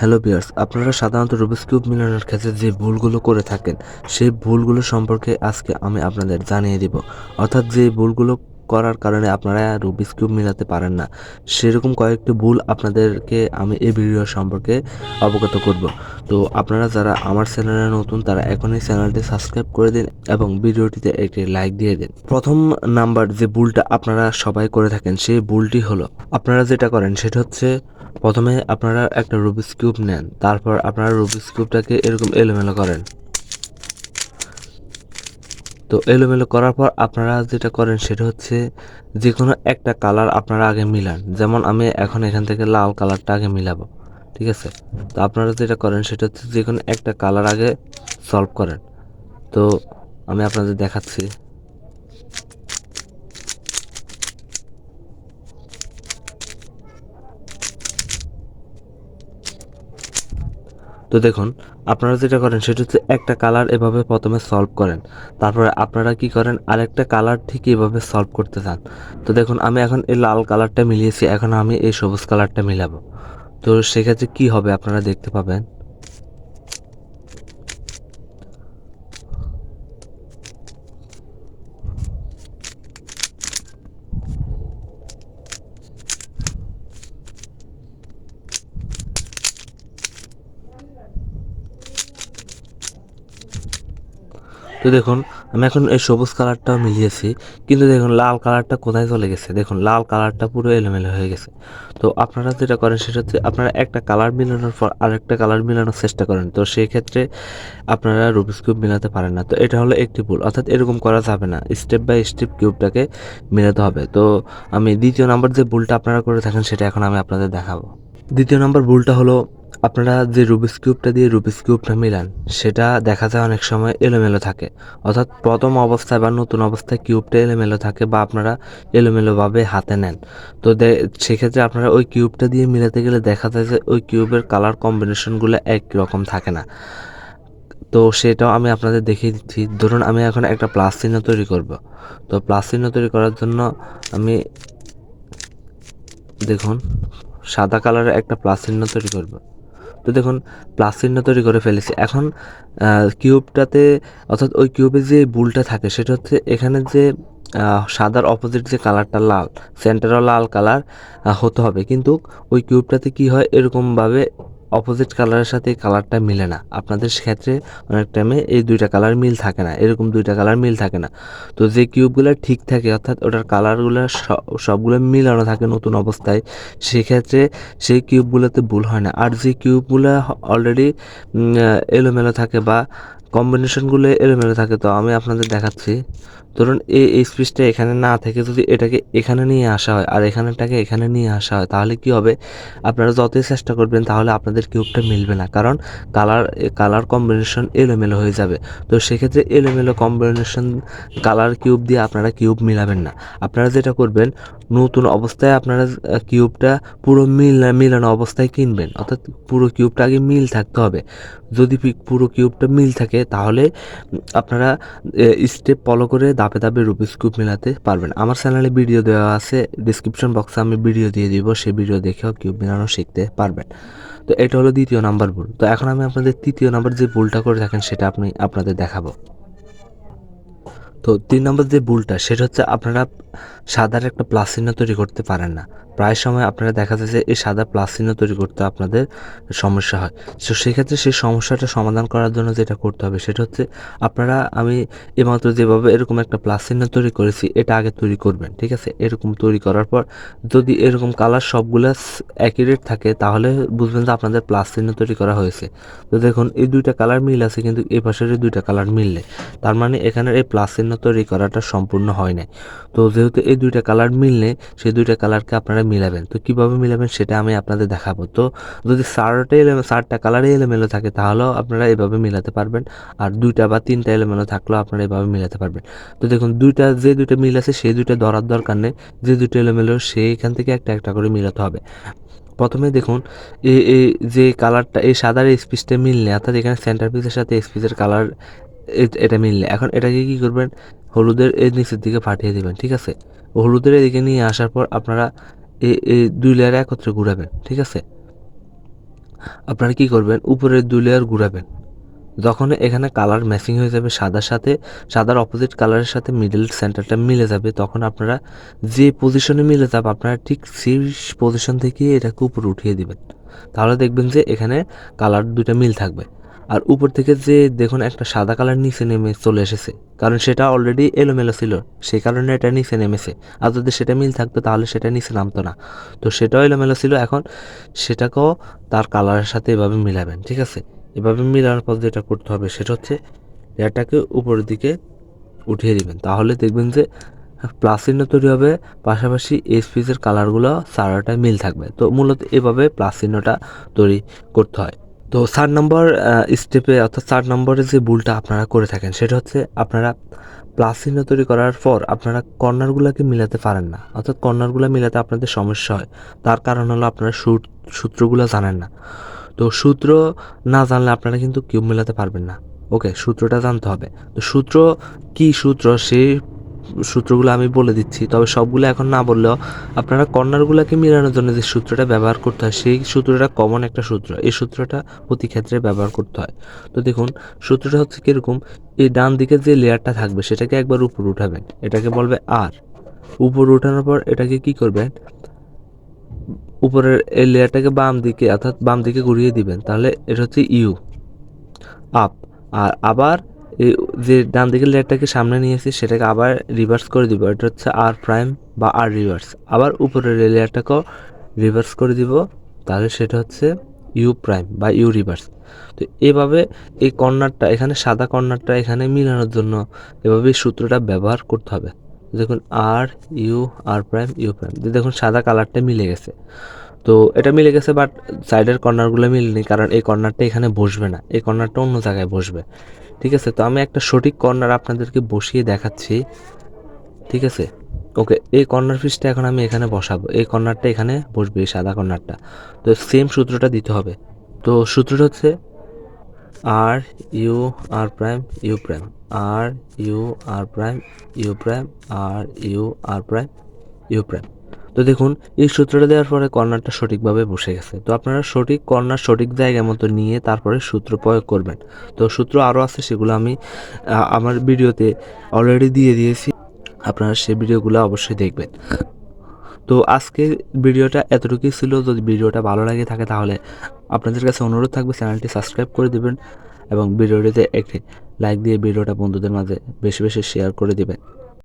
Hello বিয়ার্স আপনারা সাধারণত Rubik's cube মিলানোর ক্ষেত্রে যে ভুলগুলো করে থাকেন, সেই ভুলগুলো সম্পর্কে আজকে আমি আপনাদের জানিয়ে দিব। অর্থাৎ যে ভুলগুলো করার কারণে আপনারা রুবিক্স কিউব মিলাতে পারেন না। সেরকম কয়েকটি ভুল আপনাদেরকে আমি এই ভিডিও সম্পর্কে অবগত করব। তো আপনারা যারা আমার চ্যানেলে নতুন, তারা এখনই চ্যানেলটি সাবস্ক্রাইব করে দিন এবং ভিডিওটিতে একটি লাইক দিয়ে দিন। প্রথম নাম্বার যে ভুলটা আপনারা সবাই করে থাকেন, সেই ভুলটি হলো, আপনারা যেটা করেন, সেটা হচ্ছে প্রথমে আপনারা একটা রুবিক্স কিউব নেন, তারপর আপনারা রুবিক্স কিউবটাকে এরকম এলোমেলো করেন। তো এলোমেলো করার পর আপনারা যেটা করেন সেটা হচ্ছে যে কোনো একটা কালার আপনারা আগে মিলান। যেমন আমি এখন এখান থেকে লাল কালারটা আগে মিলাবো, ঠিক আছে? তো আপনারা যেটা করেন সেটা হচ্ছে যে কোনো একটা কালার আগে সলভ করেন। তো আমি আপনাদের দেখাচ্ছি। তো দেখুন, আপনারা যেটা করেন সেটা হচ্ছে একটা কালার এভাবে প্রথমে সলভ করেন। তারপরে আপনারা কি করেন, আরেকটা কালার ঠিক এভাবে সলভ করতে চান। তো দেখুন, আমি এখন এই লাল কালারটা মিলিয়েছি, এখন আমি এই সবুজ কালারটা মিলাবো। তো সেক্ষেত্রে কি হবে আপনারা দেখতে পাবেন? তো দেখুন, আমি এখন এই সবুজ কালারটাও মিলিয়েছি, কিন্তু দেখুন, লাল কালারটা কোথায় চলে গেছে? দেখুন, লাল কালারটা পুরো এলোমেলো হয়ে গেছে। তো আপনারা যেটা করেন সেটা হচ্ছে, আপনারা একটা কালার মিলানোর পর আরেকটা কালার মিলানোর চেষ্টা করেন। তো সেই ক্ষেত্রে আপনারা রুবিক্স কিউব মিলাতে পারেন না। তো এটা হলো একটি ভুল, অর্থাৎ এরকম করা যাবে না। স্টেপ বাই স্টেপ কিউবটাকে মিলাতে হবে। তো আমি দ্বিতীয় নাম্বার যে ভুলটা আপনারা করে থাকেন, সেটা এখন আমি আপনাদের দেখাবো। দ্বিতীয় নাম্বার ভুলটা হলো আপনারা যে রুবিক্স কিউবটা দিয়ে রুবিক্স কিউবটা মিলান সেটা দেখা যায় অনেক সময় এলোমেলো থাকে। অর্থাৎ প্রথম অবস্থায় বা নতুন অবস্থায় কিউবটা এলোমেলো থাকে বা আপনারা এলোমেলোভাবে হাতে নেন। তো সেক্ষেত্রে আপনারা ওই কিউবটা দিয়ে মিলাতে গেলে দেখা যায় যে ওই কিউবের কালার কম্বিনেশনগুলো একই রকম থাকে না। তো সেটাও আমি আপনাদের দেখিয়ে দিচ্ছি। ধরুন আমি এখন একটা প্লাস চিহ্ন তৈরি করব। তো প্লাস চিহ্ন তৈরি করার জন্য আমি দেখুন, সাদা কালারের একটা প্লাস চিহ্ন তৈরি করব। তো দেখুন প্লাস চিহ্ন তৈরি করে ফেলেছি। এখন কিউবটাতে অর্থাৎ ওই কিউবে যে বুলটা থাকে, সেটা হচ্ছে এখানে যে সাদার অপোজিট যে কালারটা লাল সেন্টারও লাল কালার হতে হবে। কিন্তু ওই কিউবটাতে কি হয়? এরকমভাবে অপোজিট কালারের সাথে কালারটা মিলে না। আপনাদের ক্ষেত্রে অনেক টাইমে এই দুইটা কালার মিল থাকে না, এরকম দুইটা কালার মিল থাকে না। তো যে কিউবগুলো ঠিক থাকে, অর্থাৎ ওটার কালারগুলো সবগুলো মিলানো থাকে নতুন অবস্থায়, সেক্ষেত্রে সেই কিউবগুলোতে ভুল হয় না। আর যে কিউবগুলো অলরেডি এলোমেলো থাকে বা কম্বিনেশনগুলো এলোমেলো থাকে, তো আমি আপনাদের দেখাচ্ছি। ধরুন এই এই স্পেসটা এখানে না থেকে যদি এটাকে এখানে নিয়ে আসা হয় আর এখানেটাকে এখানে নিয়ে আসা হয়, তাহলে কি হবে? আপনারা যতই চেষ্টা করবেন, তাহলে আপনাদের কিউবটা মিলবে না। কারণ কালার কালার কম্বিনেশন এলোমেলো হয়ে যাবে। তো সেক্ষেত্রে এলোমেলো কম্বিনেশন কালার কিউব দিয়ে আপনারা কিউব মিলাবেন না। আপনারা যেটা করবেন, নতুন অবস্থায় আপনারা কিউবটা পুরো মিল, মিলানো অবস্থায় কিনবেন। অর্থাৎ পুরো কিউবটা আগে মিল থাকতে হবে। যদি পুরো কিউবটা মিল থাকে, তাহলে আপনারা স্টেপ ফলো করে ধাপে ধাপে রুবিক্স কিউব মেলাতে পারবেন। আমার চ্যানেলে ভিডিও দেওয়া আছে ডিসক্রিপশন বক্সে আমি ভিডিও দিয়ে দিব, সেই ভিডিও দেখেও কিউব মেলানো শিখতে পারবেন। তো এটা হলো দ্বিতীয় নাম্বার ভুল তো এখন আমি আপনাদের তৃতীয় নাম্বার যে ভুলটা করে থাকেন, সেটা আপনি আপনাদের দেখাবো। তো তিন নম্বর যে ভুলটা, সেটা হচ্ছে আপনারা সাদার একটা প্লাস চিহ্ন তৈরি করতে পারেন না। প্রায় সময় আপনারা দেখা যায় যে এই সাদা প্লাস চিহ্ন তৈরি করতে আপনাদের সমস্যা হয়। তো সেক্ষেত্রে সেই সমস্যাটা সমাধান করার জন্য যেটা করতে হবে, সেটা হচ্ছে আপনারা, আমি এইমাত্র যেভাবে এরকম একটা প্লাস চিহ্ন তৈরি করেছি, এটা আগে তৈরি করবেন, ঠিক আছে? এরকম তৈরি করার পর যদি এরকম কালার সবগুলো অ্যাকিউরেট থাকে, তাহলে বুঝবেন যে আপনাদের প্লাস চিহ্ন তৈরি করা হয়েছে। তো দেখুন, এই দুইটা কালার মিল আছে, কিন্তু এই পাশের দুইটা কালার মিল নেই তার মানে এখানের এই প্লাস চিহ্ন তৈরি করাটা সম্পূর্ণ হয় নাই। তো যেহেতু এই দুইটা কালার মিললে, সেই দুইটা কালারকে আপনারা মিলাবেন। তো কীভাবে মিলাবেন সেটা আমি আপনাদের দেখাবো। তো যদি চারটে এলেমেলো চারটা কালারে এলোমেলো থাকে, তাহলেও আপনারা এভাবে মিলাতে পারবেন। আর দুইটা বা তিনটা এলোমেলো থাকলেও আপনারা এভাবে মিলাতে পারবেন। তো দেখুন, দুইটা, যে দুইটা মিল আছে, সেই দুইটা ধরার দরকার নেই। যে দুইটা এলোমেলো, সেইখান থেকে একটা একটা করে মিলাতে হবে। প্রথমে দেখুন এই যে কালারটা এই সাদার স্পিচটা মিললে, অর্থাৎ এখানে সেন্টার পিসের সাথে স্পিচের কালার এটা মিললে। এখন এটাকে কি করবেন? হলুদের এই নিচের দিকে পাঠিয়ে দিবেন, ঠিক আছে? হলুদের এদিকে নিয়ে আসার পর আপনারা এই দুই লেয়ার একত্রে ঘুরাবেন, ঠিক আছে? আপনারা কি করবেন? উপরের দুই লেয়ার ঘুরাবেন। যখন এখানে কালার ম্যাচিং হয়ে যাবে সাদার সাথে, সাদার অপোজিট কালারের সাথে মিডল সেন্টারটা মিলে যাবে, তখন আপনারা যে পজিশনে মিলে যাবে, আপনারা ঠিক সেই পজিশন থেকে এটাকে উপরে উঠিয়ে দিবেন। তাহলে দেখবেন যে এখানে কালার দুইটা মিল থাকবে। আর উপর থেকে যে দেখুন একটা সাদা কালার নিচে নেমে চলে এসেছে, কারণ সেটা অলরেডি এলোমেলো ছিল, সেই কারণে এটা নিচে নেমেছে। আর যদি সেটা মিল থাকতো তাহলে সেটা নিচে নামতো না। তো সেটাও এলোমেলো ছিল, এখন সেটাকেও তার কালারের সাথে এভাবে মিলাবেন, ঠিক আছে? এভাবে মিলানোর পর যেটা করতে হবে সেটা হচ্ছে এটাকে উপরের দিকে উঠিয়ে দিবেন। তাহলে দেখবেন যে প্লাস চিহ্ন তৈরি হবে, পাশাপাশি এই স্পিচের কালারগুলো সারাটা মিল থাকবে। তো মূলত এভাবে প্লাস চিহ্নটা তৈরি করতে হয়। তো চার নম্বর স্টেপে অর্থাৎ চার নম্বরে যে ভুলটা আপনারা করে থাকেন, সেটা হচ্ছে আপনারা প্লাস চিহ্ন তৈরি করার পর আপনারা কর্নারগুলোকে মিলাতে পারেন না। অর্থাৎ কর্নারগুলো মিলাতে আপনাদের সমস্যা হয়। তার কারণ হলো আপনারা সূত- সূত্রগুলো জানেন না। তো সূত্র না জানলে আপনারা কিন্তু কিউব মেলাতে পারবেন না। ওকে সূত্রটা জানতে হবে। তো সূত্র কি সূত্র? সেই সূত্রগুলো আমি বলে দিচ্ছি, তবে সবগুলো এখন না বললেও আপনারা কর্নারগুলোকে মিলানোর জন্য যে সূত্রটা ব্যবহার করতে হয়, সেই সূত্রটা কমন একটা সূত্র, এই সূত্রটা প্রতি ক্ষেত্রে ব্যবহার করতে হয়। তো দেখুন, সূত্রটা হচ্ছে কীরকম, এই ডান দিকে যে লেয়ারটা থাকবে, সেটাকে একবার উপর উঠাবেন, এটাকে বলবে আর উপর উঠানোর পর এটাকে কি করবেন, উপরের এই লেয়ারটাকে বাম দিকে, অর্থাৎ বাম দিকে ঘুরিয়ে দিবেন, তাহলে এটা হচ্ছে ইউ আপ আর আবার যে ডান দিকের লেয়ারটাকে সামনে নিয়েছি সেটাকে আবার রিভার্স করে দিব। এটা হচ্ছে আর প্রাইম বা আর রিভার্স আবার উপরের লেয়ারটাকেও রিভার্স করে দিব। তাহলে সেটা হচ্ছে ইউ প্রাইম বা ইউ রিভার্স তো এভাবে এই কর্নারটা, এখানে সাদা কর্নারটা এখানে মিলানোর জন্য এভাবে সূত্রটা ব্যবহার করতে হবে। দেখুন R U R prime U prime দেখুন, সাদা কালারটা মিলে গেছে। তো এটা মিলে গেছে বাট সাইডের কর্নারগুলো মিলেনি কারণ এই কর্নারটা এখানে বসবে না, এই কর্নারটা অন্য জায়গায় বসবে। ঠিক আছে? তো আমি একটা সঠিক কর্নার আপনাদেরকে বসিয়ে দেখাচ্ছি। ঠিক আছে? ওকে, এই কর্নার পিসটা এখন আমি এখানে বসাবো। এই কর্নারটা এখানে বসবে, এই সাদা কর্নারটা তো সেম সূত্রটা দিতে হবে। তো সূত্রটা হচ্ছে R U R prime U prime R U R prime U prime R U R prime U prime তো দেখুন, এই সূত্রটা দেওয়ার পরে কর্নারটা সঠিকভাবে বসে গেছে। তো আপনারা সঠিক কর্নার সঠিক জায়গা মতো নিয়ে তারপরে সূত্র প্রয়োগ করবেন। তো সূত্র আরও আছে, সেগুলো আমি আমার ভিডিওতে অলরেডি দিয়ে দিয়েছি। আপনারা সেই ভিডিওগুলো অবশ্যই দেখবেন। তো আজকে ভিডিওটা এতটুকুই ছিল। যদি ভিডিওটা ভালো লাগে থাকে তাহলে আপনাদের কাছে অনুরোধ থাকবে, চ্যানেলটি সাবস্ক্রাইব করে দেবেন এবং ভিডিওটিতে একটি লাইক দিয়ে ভিডিওটা বন্ধুদের মাঝে বেশি বেশি শেয়ার করে দিবেন।